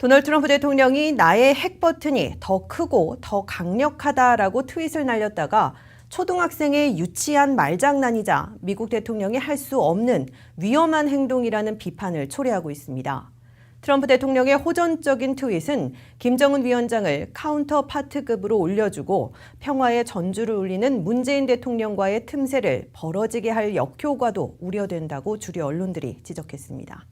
도널드 트럼프 대통령이 나의 핵 버튼이 더 크고 더 강력하다라고 트윗을 날렸다가 초등학생의 유치한 말장난이자 미국 대통령이 할 수 없는 위험한 행동이라는 비판을 초래하고 있습니다. 트럼프 대통령의 호전적인 트윗은 김정은 위원장을 카운터 파트급으로 올려주고 평화의 전주를 울리는 문재인 대통령과의 틈새를 벌어지게 할 역효과도 우려된다고 주류 언론들이 지적했습니다.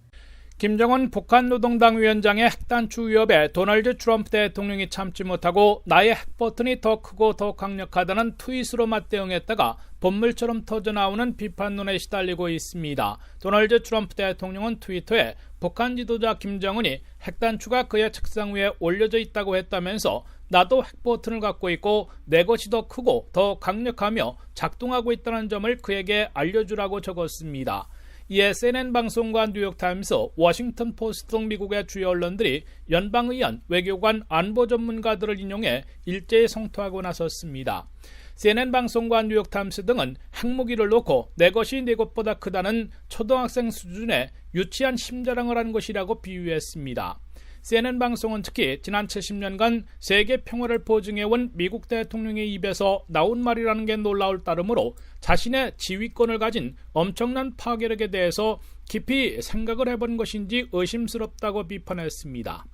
김정은 북한 노동당 위원장의 핵단추 위협에 도널드 트럼프 대통령이 참지 못하고 나의 핵버튼이 더 크고 더 강력하다는 트윗으로 맞대응했다가 본물처럼 터져나오는 비판론에 시달리고 있습니다. 도널드 트럼프 대통령은 트위터에 북한 지도자 김정은이 핵단추가 그의 책상 위에 올려져 있다고 했다면서 나도 핵버튼을 갖고 있고 내 것이 더 크고 더 강력하며 작동하고 있다는 점을 그에게 알려주라고 적었습니다. 이에 CNN 방송과 뉴욕타임스, 워싱턴 포스트 등 미국의 주요 언론들이 연방의원, 외교관, 안보 전문가들을 인용해 일제히 성토하고 나섰습니다. CNN 방송과 뉴욕타임스 등은 핵무기를 놓고 내 것이 내 것보다 크다는 초등학생 수준의 유치한 심자랑을 한 것이라고 비유했습니다. CNN 방송은 특히 지난 70년간 세계 평화를 보증해온 미국 대통령의 입에서 나온 말이라는 게 놀라울 따름으로 자신의 지휘권을 가진 엄청난 파괴력에 대해서 깊이 생각을 해본 것인지 의심스럽다고 비판했습니다.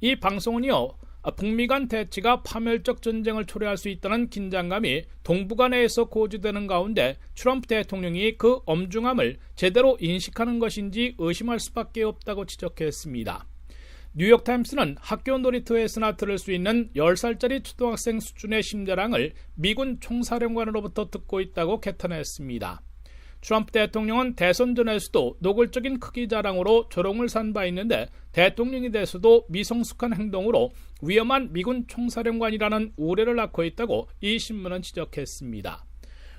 이 방송은요, 북미 간 대치가 파멸적 전쟁을 초래할 수 있다는 긴장감이 동북아 내에서 고조되는 가운데 트럼프 대통령이 그 엄중함을 제대로 인식하는 것인지 의심할 수밖에 없다고 지적했습니다. 뉴욕타임스는 학교 놀이터에서나 들을 수 있는 10살짜리 초등학생 수준의 심자랑을 미군 총사령관으로부터 듣고 있다고 개탄했습니다. 트럼프 대통령은 대선 전에서도 노골적인 크기 자랑으로 조롱을 산 바 있는데 대통령이 돼서도 미성숙한 행동으로 위험한 미군 총사령관이라는 우려를 낳고 있다고 이 신문은 지적했습니다.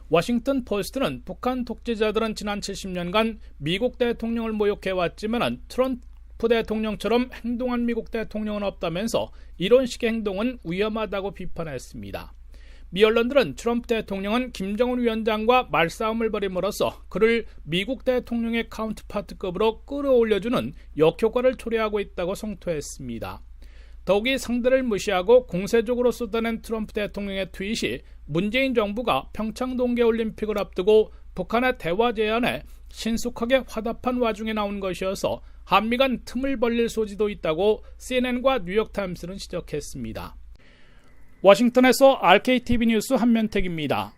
워싱턴 포스트는 북한 독재자들은 지난 70년간 미국 대통령을 모욕해왔지만 트럼 프 대통령처럼 행동한 미국 대통령은 없다면서 이런 식의 행동은 위험하다고 비판했습니다. 미 언론들은 트럼프 대통령은 김정은 위원장과 말싸움을 벌임으로써 그를 미국 대통령의 카운트파트급으로 끌어올려주는 역효과를 초래하고 있다고 성토했습니다. 더욱이 상대를 무시하고 공세적으로 쏟아낸 트럼프 대통령의 트윗이 문재인 정부가 평창 동계올림픽을 앞두고 북한의 대화 제안에 신속하게 화답한 와중에 나온 것이어서 한미 간 틈을 벌릴 소지도 있다고 CNN과 뉴욕타임스는 지적했습니다. 워싱턴에서 RKTV 뉴스 한면택입니다.